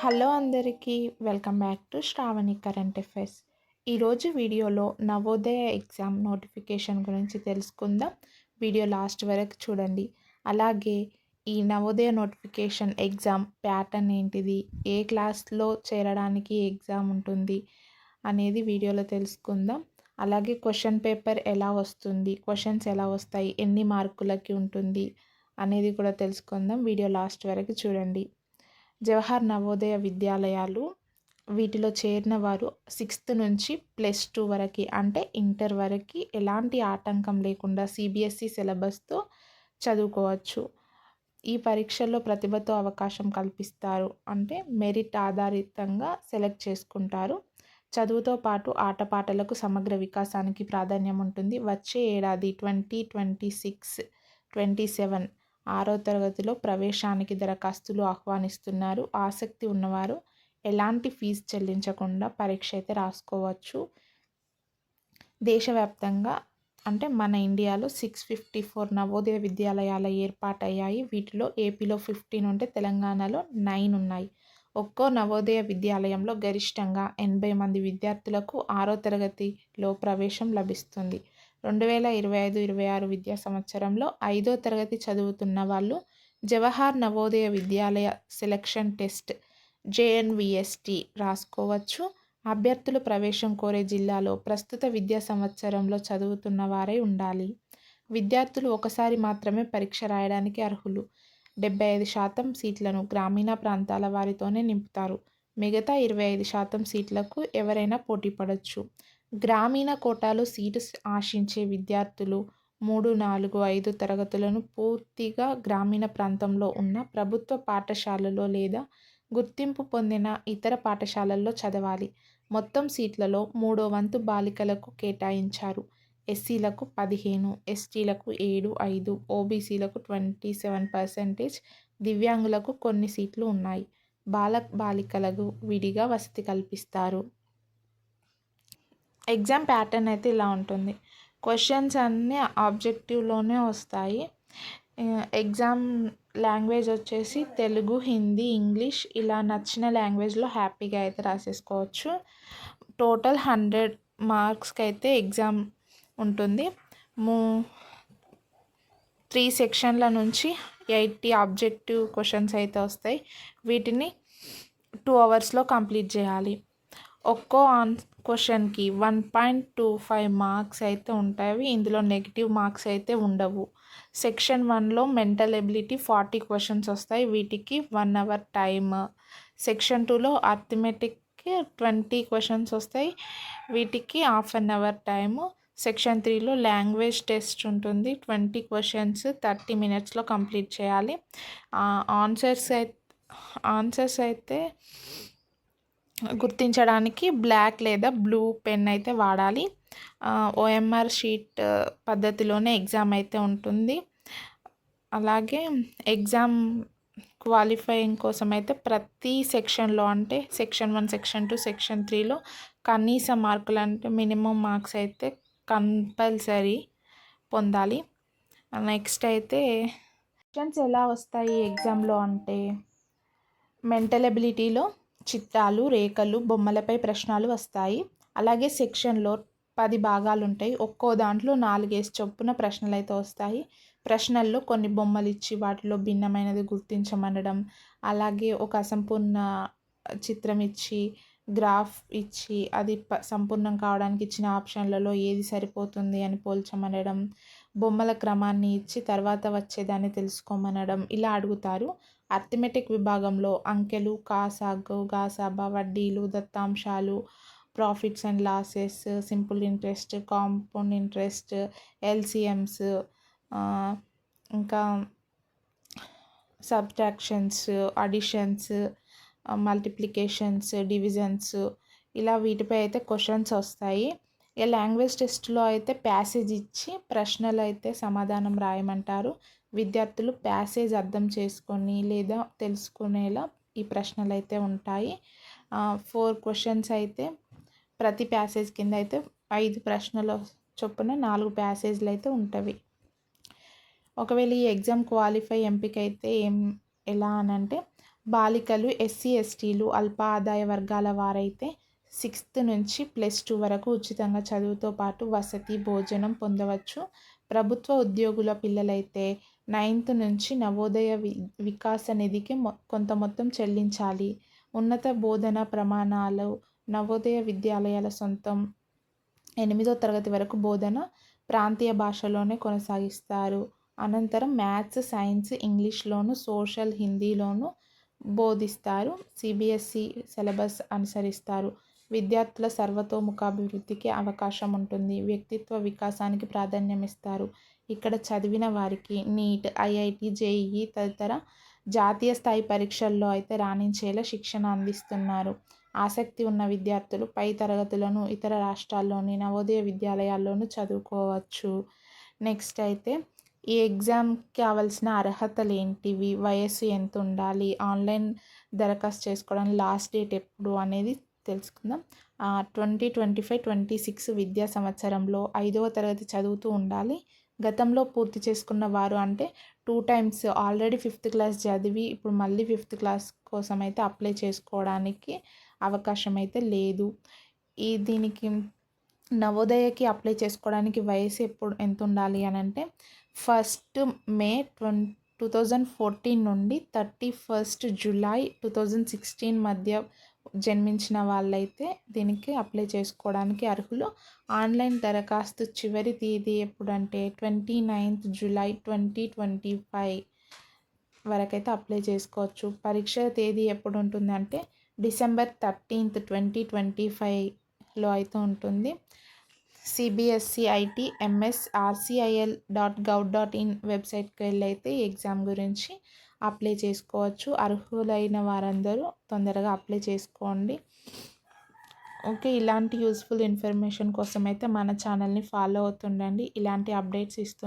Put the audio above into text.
Hello అందరికీ welcome back to Shravani current affairs. ఈరోజు వీడియోలో నవోదయ ఎగ్జామ్ నోటిఫికేషన్ గురించి తెలుసుకుందాం. వీడియో లాస్ట్ వరకు చూడండి. అలాగే ఈ నవోదయ నోటిఫికేషన్ ఎగ్జామ్ ప్యాటర్న్ ఏంటిది? ఏ క్లాస్లో చేరడానికి ఎగ్జామ్ ఉంటుంది? అనేది వీడియోలో తెలుసుకుందాం. అలాగే క్వశ్చన్ పేపర్ ఎలా వస్తుంది? క్వశ్చన్స్ ఎలా వస్తాయి? ఎన్ని మార్కులకి ఉంటుంది? అనేది కూడా తెలుసుకుందాం. వీడియో లాస్ట్ వరకు చూడండి. జవహర్ నవోదయ విద్యాలయాలు వీటిలో చేరిన వారు సిక్స్త్ నుంచి ప్లస్ టూ వరకు అంటే ఇంటర్ వరకు ఎలాంటి ఆటంకం లేకుండా సిబిఎస్ఈ సిలబస్తో చదువుకోవచ్చు. ఈ పరీక్షల్లో ప్రతిభతో అవకాశం కల్పిస్తారు. అంటే మెరిట్ ఆధారితంగా సెలెక్ట్ చేసుకుంటారు. చదువుతో పాటు ఆటపాటలకు సమగ్ర వికాసానికి ప్రాధాన్యం ఉంటుంది. వచ్చే ఏడాది twenty twenty six twenty seven ఆరో తరగతిలో ప్రవేశానికి దరఖాస్తులు ఆహ్వానిస్తున్నారు. ఆసక్తి ఉన్నవారు ఎలాంటి ఫీజు చెల్లించకుండా పరీక్ష అయితే రాసుకోవచ్చు. దేశవ్యాప్తంగా అంటే మన ఇండియాలో సిక్స్ ఫిఫ్టీ ఫోర్ నవోదయ విద్యాలయాల ఏర్పాటయ్యాయి. వీటిలో ఏపీలో ఫిఫ్టీన్ ఉంటే తెలంగాణలో నైన్ ఉన్నాయి. ఒక్కో నవోదయ విద్యాలయంలో గరిష్టంగా ఎనభై మంది విద్యార్థులకు ఆరో తరగతిలో ప్రవేశం లభిస్తుంది. రెండు వేల ఇరవై ఐదు ఇరవై ఆరు విద్యా సంవత్సరంలో ఐదో తరగతి చదువుతున్న వాళ్ళు Jawahar Navodaya Vidyalaya selection test JNVST రాసుకోవచ్చు. అభ్యర్థులు ప్రవేశం కోరే జిల్లాలో ప్రస్తుత విద్యా సంవత్సరంలో చదువుతున్న వారై ఉండాలి. విద్యార్థులు ఒకసారి మాత్రమే పరీక్ష రాయడానికి అర్హులు. డెబ్బై ఐదు శాతం సీట్లను గ్రామీణ ప్రాంతాల వారితోనే నింపుతారు. మిగతా ఇరవై ఐదు శాతం సీట్లకు ఎవరైనా పోటీ పడవచ్చు గ్రామీణ కోటాలో సీటు ఆశించే విద్యార్థులు మూడు నాలుగు ఐదు తరగతులను పూర్తిగా గ్రామీణ ప్రాంతంలో ఉన్న ప్రభుత్వ పాఠశాలలో లేదా గుర్తింపు పొందిన ఇతర పాఠశాలల్లో చదవాలి. మొత్తం సీట్లలో మూడో వంతు బాలికలకు కేటాయించారు. ఎస్సీలకు పదిహేను ఎస్టీలకు ఏడు ఐదు ఓబీసీలకు ట్వంటీ సెవెన్ పర్సెంటేజ్ దివ్యాంగులకు కొన్ని సీట్లు ఉన్నాయి. బాల బాలికలకు విడిగా వసతి కల్పిస్తారు. ఎగ్జామ్ ప్యాటర్న్ అయితే ఇలా ఉంటుంది. క్వశ్చన్స్ అన్నీ ఆబ్జెక్టివ్లోనే వస్తాయి. ఎగ్జామ్ లాంగ్వేజ్ వచ్చేసి తెలుగు హిందీ ఇంగ్లీష్ ఇలా నచ్చిన లాంగ్వేజ్లో హ్యాపీగా అయితే రాసేసుకోవచ్చు. టోటల్ హండ్రెడ్ మార్క్స్కి అయితే ఎగ్జామ్ ఉంటుంది. మూ త్రీ సెక్షన్ల నుంచి ఎయిటీ ఆబ్జెక్టివ్ క్వశ్చన్స్ అయితే వస్తాయి. వీటిని టూ అవర్స్లో కంప్లీట్ చేయాలి. ఒక్కో ఆన్ క్వశ్చన్కి one point two five marks అయితే ఉంటాయి. ఇందులో నెగిటివ్ మార్క్స్ అయితే ఉండవు. సెక్షన్ వన్లో మెంటల్ ఎబిలిటీ ఫార్టీ క్వశ్చన్స్ వస్తాయి. వీటికి వన్ అవర్ టైమ్. సెక్షన్ టూలో అర్థమెటిక్కి ట్వంటీ క్వశ్చన్స్ వస్తాయి. వీటికి half an hour time. Section త్రీలో లాంగ్వేజ్ టెస్ట్ ఉంటుంది. ట్వంటీ క్వశ్చన్స్ థర్టీ మినిట్స్లో కంప్లీట్ చేయాలి. ఆన్సర్స్ అయితే ఆన్సర్స్ అయితే గుర్తించడానికి బ్లాక్ లేదా బ్లూ పెన్ అయితే వాడాలి. ఓఎంఆర్ షీట్ పద్ధతిలోనే ఎగ్జామ్ అయితే ఉంటుంది. అలాగే ఎగ్జామ్ క్వాలిఫైయింగ్ కోసం అయితే ప్రతి సెక్షన్లో అంటే section one section two section త్రీలో కనీస మార్కులు అంటే మినిమం మార్క్స్ అయితే కంపల్సరీ పొందాలి. నెక్స్ట్ అయితే క్వశ్చన్స్ ఎలా వస్తాయి ఎగ్జామ్లో అంటే మెంటల్ ఎబిలిటీలో? చిత్రాలు రేఖలు బొమ్మలపై ప్రశ్నలు వస్తాయి. అలాగే సెక్షన్లో పది భాగాలు ఉంటాయి ఒక్కో దాంట్లో నాలుగేసి చొప్పున ప్రశ్నలు అయితే వస్తాయి. ప్రశ్నల్లో కొన్ని బొమ్మలు ఇచ్చి వాటిలో భిన్నమైనది గుర్తించమనడం అలాగే ఒక అసంపూర్ణ చిత్రం ఇచ్చి గ్రాఫ్ ఇచ్చి అది ప సంపూర్ణం కావడానికి ఇచ్చిన ఆప్షన్లలో ఏది సరిపోతుంది అని పోల్చమనడం బొమ్మల క్రమాన్ని ఇచ్చి తర్వాత వచ్చేదాన్ని తెలుసుకోమనడం ఇలా అడుగుతారు. అర్థమెటిక్ విభాగంలో అంకెలు కాసాగు గాసాబా వడ్డీలు దత్తాంశాలు profits and losses simple interest compound interest LCMs ఇంకా సబ్ట్రాక్షన్స్ అడిషన్స్ మల్టిప్లికేషన్స్ డివిజన్స్ ఇలా వీటిపై అయితే క్వశ్చన్స్ వస్తాయి. ఇక లాంగ్వేజ్ టెస్ట్లో అయితే ప్యాసేజ్ ఇచ్చి ప్రశ్నలు అయితే సమాధానం రాయమంటారు. విద్యార్థులు ప్యాసేజ్ అర్థం చేసుకొని లేదా తెలుసుకునేలా ఈ ప్రశ్నలు అయితే ఉంటాయి ఫోర్ క్వశ్చన్స్ అయితే ప్రతి ప్యాసేజ్ కింద అయితే ఐదు ప్రశ్నలు చొప్పున నాలుగు ప్యాసేజ్లు అయితే ఉంటవి. ఒకవేళ ఈ ఎగ్జామ్ క్వాలిఫై ఎంపిక అయితే ఏం ఎలా అని అంటే బాలికలు ఎస్సీ ఎస్టీలు అల్ప ఆదాయ వర్గాల వారైతే సిక్స్త్ నుంచి ప్లస్ టూ వరకు ఉచితంగా చదువుతో పాటు వసతి భోజనం పొందవచ్చు. ప్రభుత్వ ఉద్యోగుల పిల్లలైతే నైన్త్ నుంచి నవోదయ వి వికాస నిధికి మొ కొంత మొత్తం చెల్లించాలి. ఉన్నత బోధన ప్రమాణాలు నవోదయ విద్యాలయాల సొంతం ఎనిమిదో తరగతి వరకు బోధన ప్రాంతీయ భాషలోనే కొనసాగిస్తారు. అనంతరం మ్యాథ్స్ సైన్స్ ఇంగ్లీష్లోను సోషల్ హిందీలోను బోధిస్తారు. సిబిఎస్సి సిలబస్ అనుసరిస్తారు. విద్యార్థుల సర్వతోముఖాభివృద్ధికి అవకాశం ఉంటుంది వ్యక్తిత్వ వికాసానికి ప్రాధాన్యం ఇస్తారు ఇక్కడ చదివిన వారికి నీట్ ఐఐటి జేఈఈ తదితర జాతీయ స్థాయి పరీక్షల్లో అయితే రాణించేలా శిక్షణ అందిస్తున్నారు. ఆసక్తి ఉన్న విద్యార్థులు పై తరగతులను ఇతర రాష్ట్రాల్లోని నవోదయ విద్యాలయాల్లోనూ చదువుకోవచ్చు. నెక్స్ట్ అయితే ఈ ఎగ్జామ్కి కావాల్సిన అర్హతలు ఏంటివి వయస్సు ఎంత ఉండాలి ఆన్లైన్ దరఖాస్తు చేసుకోవడానికి లాస్ట్ డేట్ ఎప్పుడు? అనేది తెలుసుకుందాం. Twenty twenty five twenty six విద్యా సంవత్సరంలో ఐదవ తరగతి చదువుతూ ఉండాలి. గతంలో పూర్తి చేసుకున్న వారు అంటే two times already fifth class చదివి ఇప్పుడు మళ్ళీ ఫిఫ్త్ క్లాస్ కోసం అయితే అప్లై చేసుకోవడానికి అవకాశం అయితే లేదు. ఈ దీనికి నవోదయకి అప్లై చేసుకోవడానికి వయసు ఎప్పుడు ఎంత ఉండాలి అని అంటే first May twen two thousand fourteen నుండి thirty first July two thousand sixteen మధ్య జన్మించిన వాళ్ళైతే దీనికి అప్లై చేసుకోవడానికి అర్హులు. ఆన్లైన్ దరఖాస్తు చివరి తేదీ ఎప్పుడంటే twenty ninth July twenty twenty five వరకైతే అప్లై చేసుకోవచ్చు. పరీక్ష తేదీ ఎప్పుడు ఉంటుందంటే డిసెంబర్ థర్టీన్త్ ట్వంటీ ట్వంటీ ఫైవ్లో అయితే ఉంటుంది. CBSE IT MS RCIL dot gov dot in వెబ్సైట్కి వెళ్ళి అయితే ఎగ్జామ్ గురించి అప్లై చేసుకోవచ్చు. అర్హులైన వారందరూ తొందరగా అప్లై చేసుకోండి. ఓకే ఇలాంటి యూస్ఫుల్ ఇన్ఫర్మేషన్ కోసం అయితే మన ఛానల్ని ఫాలో అవుతుండండి. ఇలాంటి అప్డేట్స్ ఇస్తూ